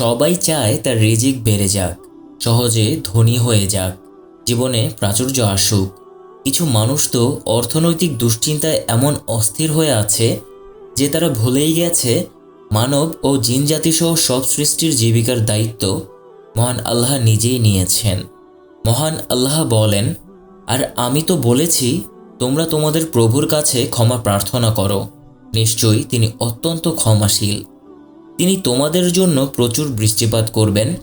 সবাই চায় তার রিজিক বেড়ে যাক, সহজে ধনী হয়ে যাক, জীবনে প্রাচুর্য আসুক। কিছু মানুষ তো অর্থনৈতিক দুশ্চিন্তায় এমন অস্থির হয়ে আছে যে তারা ভুলেই গেছে মানব ও জিনজাতি সহ সব সৃষ্টির জীবিকার দায়িত্ব মহান আল্লাহ নিজেই নিয়েছেন। মহান আল্লাহ বলেন, আর আমি তো বলেছি, তোমরা তোমাদের প্রভুর কাছে ক্ষমা প্রার্থনা করো। নিশ্চয়ই তিনি অত্যন্ত ক্ষমাশীল। তিনি তোমাদের জন্য প্রচুর বৃষ্টিপাত করবেন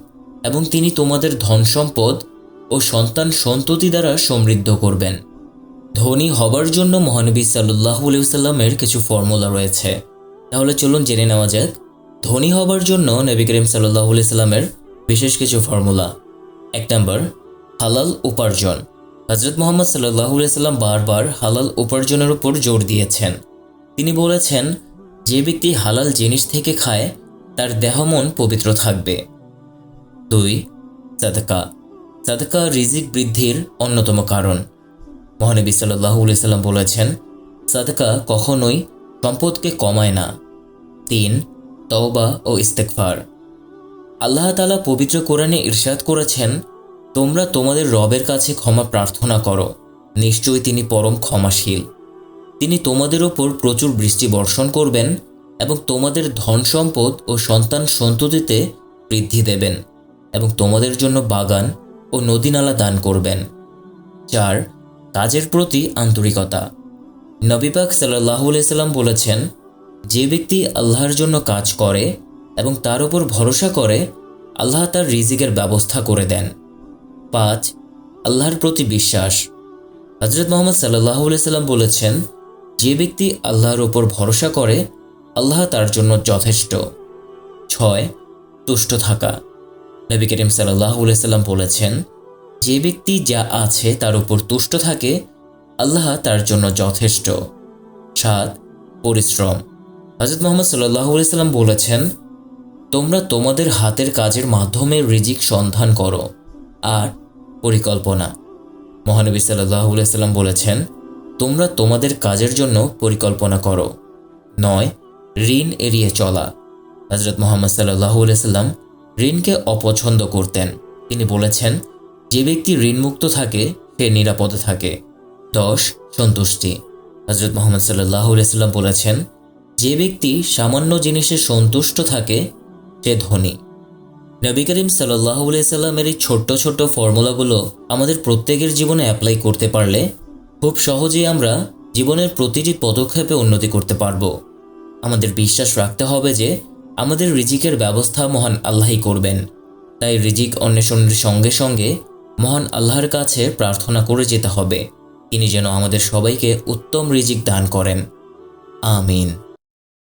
এবং তিনি তোমাদের ধন সম্পদ ও সন্তান সন্ততি দ্বারা সমৃদ্ধ করবেন। ধনী হবার জন্য মহানবী সাল্লাহ সাল্লামের কিছু ফর্মুলা রয়েছে। তাহলে চলুন জেনে নেওয়া যাক। ধনী হবার জন্য নবী করিম সাল্লাহ সাল্লামের বিশেষ কিছু ফর্মুলা। এক নম্বর, হালাল উপার্জন। হজরত মোহাম্মদ সাল্লাহ সাল্লাম বারবার হালাল উপার্জনের উপর জোর দিয়েছেন। তিনি বলেছেন, যে ব্যক্তি হালাল জিনিস থেকে খায় তার দেহ মন পবিত্র থাকবে। দুই, সাদকা। সাদকা রিজিক বৃদ্ধির অন্যতম কারণ। মহানবী সাল্লাহ সাল্লাম বলেছেন, সাদকা কখনোই সম্পদকে কমায় না। তিন, তওবা ও ইস্তেকফার আল্লাহ তালা পবিত্র কোরআনে ইরশাদ করেছেন, তোমরা তোমাদের রবের কাছে ক্ষমা প্রার্থনা করো। নিশ্চয়ই তিনি পরম ক্ষমাশীল। তিনি তোমাদের ওপর প্রচুর বৃষ্টি বর্ষণ করবেন এবং তোমাদের ধন সম্পদ ও সন্তান সন্ততিতে বৃদ্ধি দেবেন এবং তোমাদের জন্য বাগান ও নদীনালা দান করবেন। চার, কাজের প্রতি আন্তরিকতা। নবীপাক সাল্লাহ সাল্লাম বলেছেন, যে ব্যক্তি আল্লাহর জন্য কাজ করে এবং তার উপর ভরসা করে, আল্লাহ তার রিজিকের ব্যবস্থা করে দেন। পাঁচ, আল্লাহর প্রতি বিশ্বাস। হজরত মোহাম্মদ সাল্লাহ সাল্লাম বলেছেন, যে ব্যক্তি আল্লাহর উপর ভরসা করে আল্লাহ তার জন্য যথেষ্ট। ছয়, তুষ্ট থাকা। নবী করিম সাল্লাহ সাল্লাম বলেছেন, যে ব্যক্তি যা আছে তার উপর তুষ্ট থাকে, আল্লাহ তার জন্য যথেষ্ট। সাত, পরিশ্রম। হজরত মোহাম্মদ সাল্লাহ সাল্লাম বলেছেন, তোমরা তোমাদের হাতের কাজের মাধ্যমে রিজিক সন্ধান করো। আর পরিকল্পনা। মহানবী সাল্লাহ সাল্লাম বলেছেন, তোমরা তোমাদের কাজের জন্য পরিকল্পনা করো। নয় ঋণ এড়িয়ে চলা। হজরত মোহাম্মদ সাল্লাম ঋণকে অপছন্দ করতেন। তিনি বলেছেন, যে ব্যক্তি ঋণমুক্ত থাকে, সে নিরাপদে থাকে। দশ, সন্তুষ্টি। হজরত মোহাম্মদ সাল্লাহ সাল্লাম বলেছেন, যে ব্যক্তি সামান্য জিনিসে সন্তুষ্ট থাকে, সে ধনী। নবী করিম সাল্লাহ সাল্লামের এই ছোট্ট ছোট্ট ফর্মুলাগুলো আমাদের প্রত্যেকের জীবনে অ্যাপ্লাই করতে পারলে খুব সহজেই আমরা জীবনের প্রতিটি পদক্ষেপে উন্নতি করতে পারব। আমাদের বিশ্বাস রাখতে হবে যে আমাদের রিজিকের ব্যবস্থা মহান আল্লাহই করবেন। তাই রিজিক অন্বেষণের সঙ্গে সঙ্গে মহান আল্লাহর কাছে প্রার্থনা করে যেতে হবে। তিনি যেন আমাদের সবাইকে উত্তম রিজিক দান করেন। আমিন।